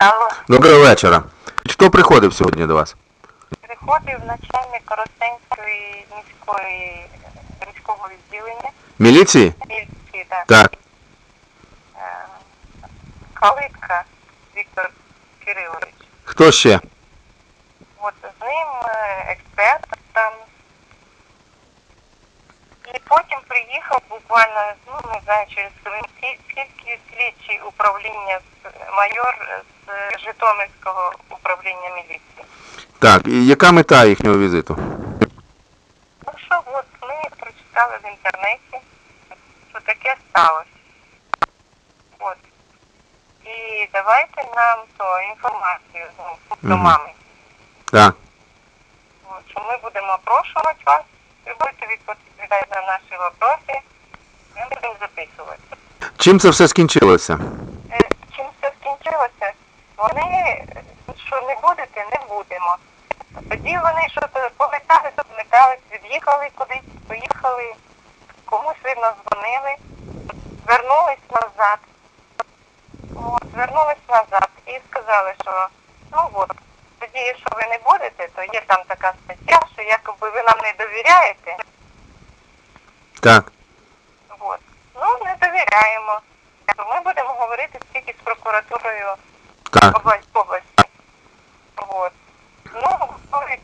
Алло, Доброго вечора. Хто приходив сьогодні до вас? приходив начальник Коростенської міської міського відділення Міліції? міліції, так, Так. е, Калитка Віктор Кирилович. Хто ще? От з ним е, експерт там. І потім приїхав буквально, ну не знаю, через скільки слідчий управління майор з Житомирського управління міліції. Так, і яка мета їхнього візиту? Ну що, от ми прочитали в інтернеті, що таке сталося. От. І давайте нам то інформацію ну, до Мгм. мами. Так. От, що ми будемо опрошувати вас, ви будете відповідати на наші вопроси, ми будемо записувати. Чим це все скінчилося? Е, Чим це скінчилося? Вони, що не будете, не будемо. Тоді вони що то повертались, повертались, від'їхали кудись, поїхали, комусь видно дзвонили, вернулись назад. От, вернулись назад і сказали, що ну от, тоді, якщо ви не будете, то є там така стаття, що якоби ви нам не довіряєте. Так. От. Ну, не довіряємо. Ми будемо говорити тільки з прокуратурою Так. області. Вот. Ну, коли е,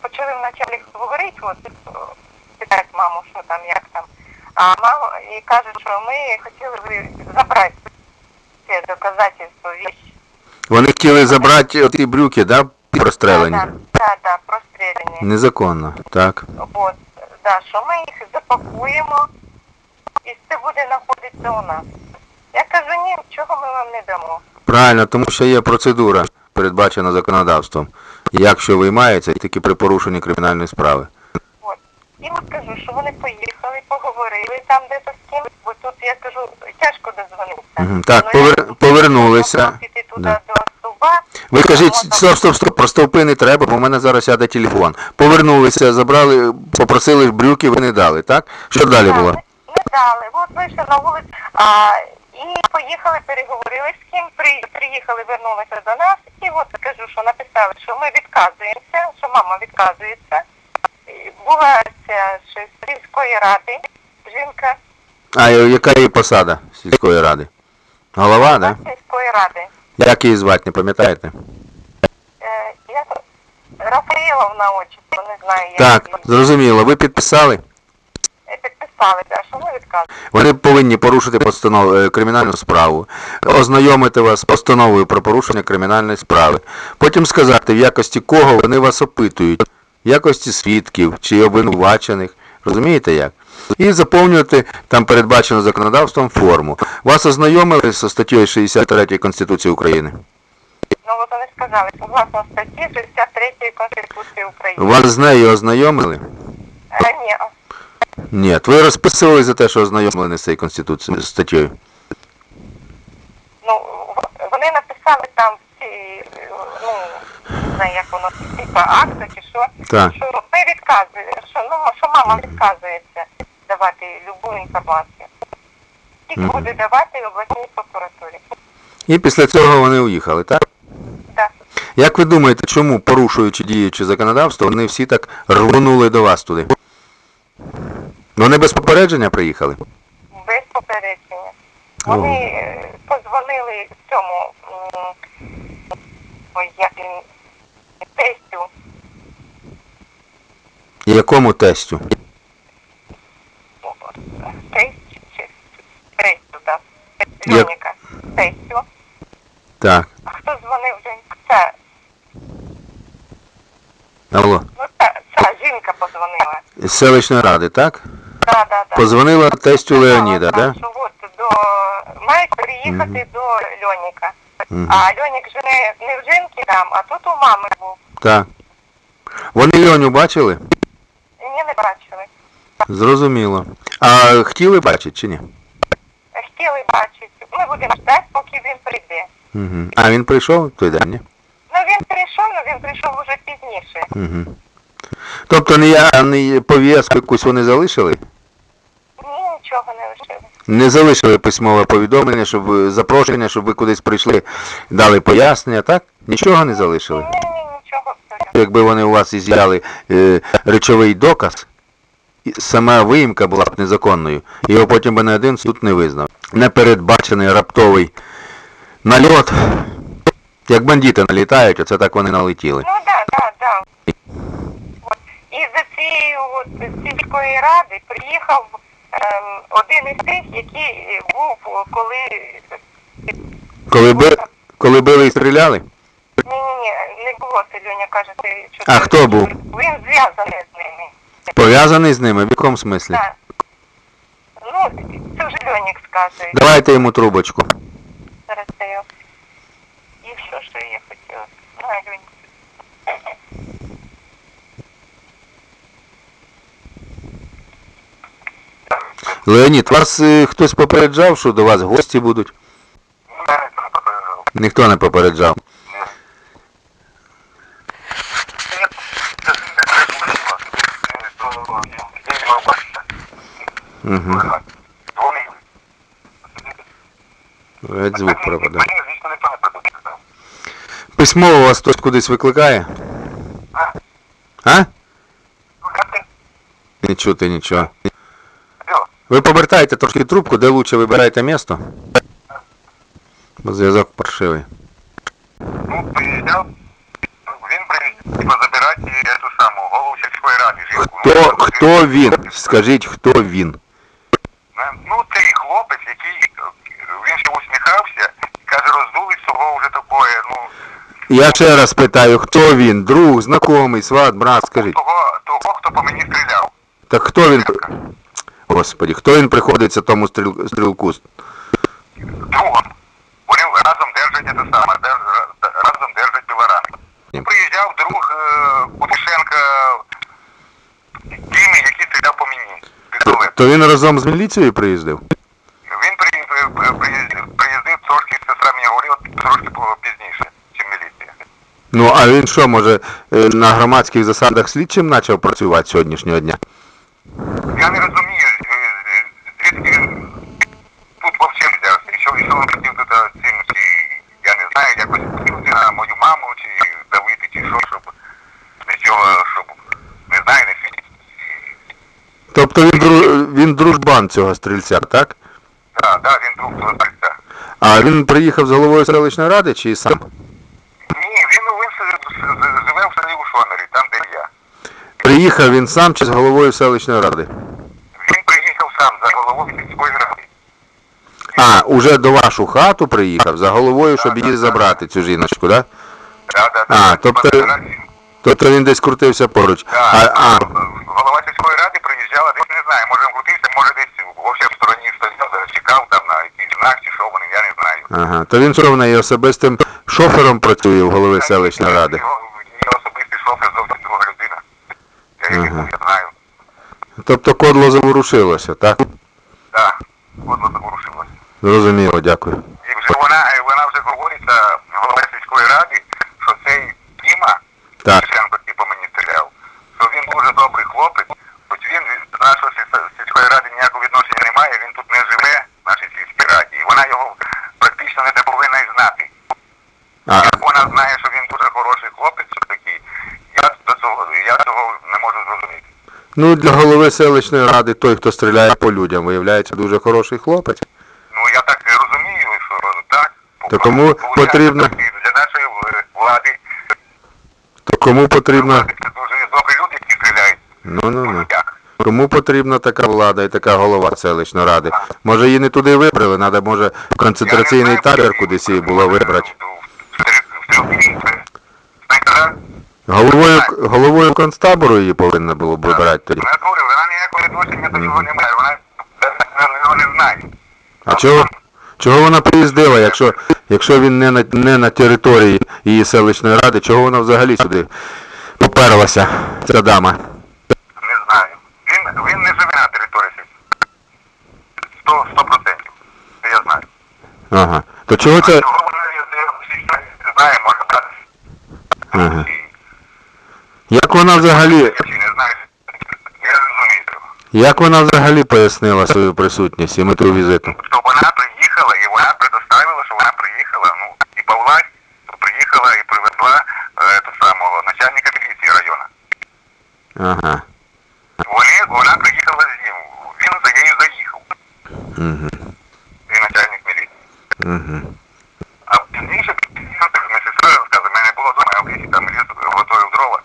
почали вначалі говорити, от, е, питають маму, що там, як там. А мама і каже, що ми хотіли би забрати це доказательство віщі. Вони хотіли забрати ті брюки, да? Прострелені. Так, так, прострелені. Незаконно. Так. От, да, що ми їх запакуємо і це буде знаходитися у нас. Я кажу, ні, чого ми вам не дамо. Правильно, тому що є процедура, передбачена законодавством. Якщо виймається, тільки при порушенні кримінальної справи. От. І от кажу, що вони поїхали, поговорили там десь з ким, бо тут я кажу, тяжко дозвонитися. Так, Ну, повер- повернулися. туди Да. Ви кажіть, стоп, стоп, стоп, про стовпи не треба, бо в мене зараз сяде телефон. Повернулися, забрали, попросили брюки, ви не дали, так? Що далі було? Не, дали. От вийшли на вулицю. А, і поїхали, переговорили з ким, при, приїхали, вернулися до нас. І от кажу, що написали, що ми відказуємося, що мама відказується. Була ця з сільської ради жінка А яка її посада сільської ради? Голова, да? сільської ради. Як її звати, не пам'ятаєте? Е, я Рафаїловна очі, не знаю, як Так, її. зрозуміло. Ви підписали? Е, підписали, да, що ми відказуємо. Вони повинні порушити постанов... е, кримінальну справу, ознайомити вас з постановою про порушення кримінальної справи. Потім сказати, в якості кого вони вас опитують, в якості свідків чи обвинувачених. Розумієте як? І заповнювати там передбачено законодавством форму. Вас ознайомили зі статтею 63 Конституції України? Ну от вони сказали, согласно статті 63 Конституції України. Вас з нею ознайомили? Е, ні, Ні. Ви розписували за те, що ознайомлені з цією Конституцією статтею? ну в- вони написали там ці, ну, не знаю, як воно, типа акта чи що, Так. що ми відказуємо, що, ну, що мама відказується давати любу інформацію. Тільки Мгм. буде давати обласній прокуратурі. І після цього вони уїхали, так? Так. Як ви думаєте, чому, порушуючи діюче законодавство, вони всі так рвонули до вас туди? Вони без попередження приїхали? без попередження. Вони е, позвонили цьому м, ой, як він, тестю, Якому тестю? о, тесть чи тестю, так. Льоніка, тестю. Так. А хто дзвонив Льоніка? Ця, Алло. ну ця, ця жінка позвонила. З селищної ради, так? Да, да, да. Позвонила тестю Леоніда, да? Що от до мають приїхати до Льоніка. Мгм. А Льонік же не, не в жінки там, а тут у мами був. Так. Вони Льоню бачили? Ні, не бачили. Зрозуміло. А хотіли бачити чи ні? Хотіли бачити. Ми будемо ждати, поки він прийде. Угу. А він прийшов той день, ні? Ну він прийшов, але він прийшов уже пізніше. Угу. Тобто не я, не пов'язку якусь вони залишили? Ні, нічого не лишили. Не залишили письмове повідомлення, щоб ви- запрошення, щоб ви кудись прийшли, дали пояснення, так? Нічого не залишили. Ні, ні, нічого. Якби вони у вас із'яли е, речовий доказ, сама виїмка була б незаконною, його потім би не один суд не визнав. Непередбачений раптовий нальот. Як бандити налітають, оце так вони налетіли. Ну так, так, так. І за цією от, сільської ради приїхав ем, один із тих, який був, коли Коли, би, коли били і стріляли? ні, ні, ні, не було Селюня, каже, ти що А хто був? Він зв'язаний. Пов'язаний з ними? В якому смислі? Так. Ну, це вже Льонік скаже. Давайте йому трубочку. Зараз я. І що, що я хотіла? На, Льонік. Леонід, вас е, хтось попереджав, що до вас гості будуть? Ніхто не попереджав. Угу. Геть звук пропадає. Письмово вас хтось кудись викликає? А? Не чути нічого. Ви повертаєте трошки трубку, де лучше вибираєте місто? Бо зв'язок паршивий. Ну, приїжджав, він приїжджав типа, забирати эту саму голову сільської ради. Хто, хто він? Скажіть, хто він? Ну, цей хлопець, який, він ще усміхався, каже, роздули цього вже такое, ну, Я ще раз питаю, хто він? Друг, знайомий, сват, брат, скажіть. того, того, хто по мені стріляв. Так хто він? Господі, хто він приходиться тому стріл, стрілку? Другом. Вони разом держать це саме, держ, разом держать пілорами. Ні. Приїжджав друг е, Кутишенка, Дімі, який стріляв по мені. Пістолет. То він разом з міліцією приїздив? Він при, при, приїздив, приїздив трошки, сестра мені говорила, трошки пізніше. Ну, а він що, може, е, на громадських засадах слідчим почав працювати сьогоднішнього дня? Я не розумію, е, е, звідки він тут взагалі взявся. І що, і що він хотів тут цим, чи, я не знаю, якось вплинути на мою маму, чи давити, чи що, щоб нічого, щоб, не знаю, не світить. Тобто він, дру... він дружбан цього стрільця, так? Так, так, він друг того стрільця. А він приїхав з головою селищної ради чи сам? Ні, він, ну, він с- с- живе в селі у Шонері, там, де я. Приїхав він сам чи з головою селищної ради? Він приїхав сам за головою сільської ради. А, уже до вашу хату приїхав за головою, щоб її забрати, цю жіночку, так? Да, да, А, да. тобто- Тобто він десь крутився поруч. Да, А, а, голова сільської ради приїжджала, десь не знаю, може він крутився, може десь в стороні стояв, чекав там на якийсь знак чи що вони, я не знаю. ага. То він що в неї особистим шофером працює в голови селищної ради. Його, її особистий шофер зовсім друга людина. Я їх Ага. Тобто кодло заворушилося, так? Так, кодло заворушилося. Зрозуміло, дякую. І вже вона, е, вона вже говориться, голова сільської ради, що цей Діма, Так. Тишенко, який по мені стріляв, що він дуже добрий хлопець, хоч він до нашої сіль- сільської ради ніякого відношення не має, він тут не живе, в нашій сільській раді, і вона його практично не повинна й знати. А, Як вона знає, що він дуже хороший хлопець такий, я до цього, я цього не можу зрозуміти. Ну для голови селищної ради той, хто стріляє по людям, виявляється дуже хороший хлопець. Ну я так і розумію, що так. То кому потрібно? Для нашої е, влади То кому потрібно. Це дуже добрі люди, які стріляють. Ну ну ну. Кому потрібна така влада і така голова селищної ради? Може її не туди вибрали, треба може в концентраційний табір кудись її було вибрати. Головою, головою концтабору її повинно було б вибирати тоді. Вона говорю, вона ніякого відношення до цього не має, вона його не знає. А чого? Чого вона приїздила, якщо, якщо він не на, не на території її селищної ради, чого вона взагалі сюди поперлася, ця дама? Не знаю. Він, він не живе на території сільської. Сто, сто процентів. Це я знаю. Ага. То чого це. чого вона всі знає, може. Ага. Як вона взагалі. Я не знаю. Я не розумію. Як вона взагалі пояснила свою присутність і мету візиту? Що вона приїхала і вона предоставила, що вона приїхала, ну, і по власті приїхала і привезла е, того самого начальника міліції району. Ага. Вони, вона приїхала з ним, він за нею заїхав, Угу. і начальник міліції. Угу. А пізніше, ми сестра розказує, мене не було вдома, я в лісі там ліс готовив дрова.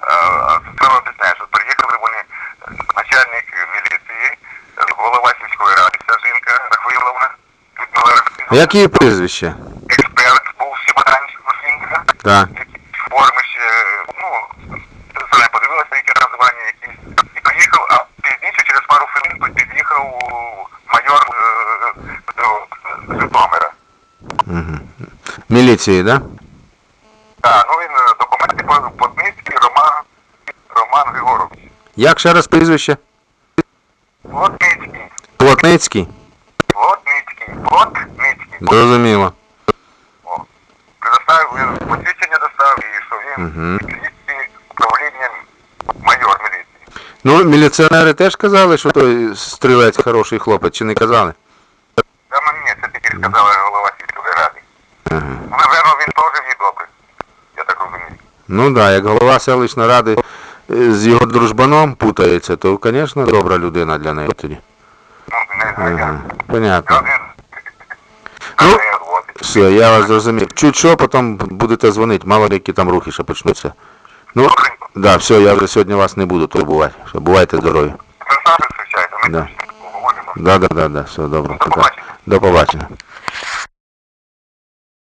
А, а сестра об'ясняє, що приїхали вони, е, начальник міліції, е, голова сільської ради, ця жінка Рахвиловна, Людмила Рахвиловна, Як її прізвище? був Сібранський жінка, Так. форми ще, ну, це подивилася, які названня якісь, і приїхав, а пізніше, через пару хвилин, під'їхав майор е, до Житомира. Угу. Міліції, да? Так, ну він е, документи по Плотницький Роман, Роман Григорович. Як ще раз прізвище? Плотницький, Плотницький. Зрозуміло. О. Предоставив, він посвідчення достав і що він Мгм. міліції управління майор міліції. Ну, міліціонери теж казали, що той стрілець хороший хлопець, чи не казали? Та мені це тільки сказала голова сільської ради. Ага. Ну, напевно, він теж їй добре. Я так розумію. Ну так, да, як голова селищної ради е, з його дружбаном путається, то, звісно, добра людина для неї тоді. Ну, не знаю. Ага. я. Понятно. Він- Ну, Все, я вас зрозумів. Чуть що, потім будете дзвонити, мало ли які там рухи ще почнуться. Ну, да, все, я вже сьогодні вас не буду турбувати. Все, бувайте здорові. Ми Да. Да, да, да, да, все, добре. До побачення. До побачення.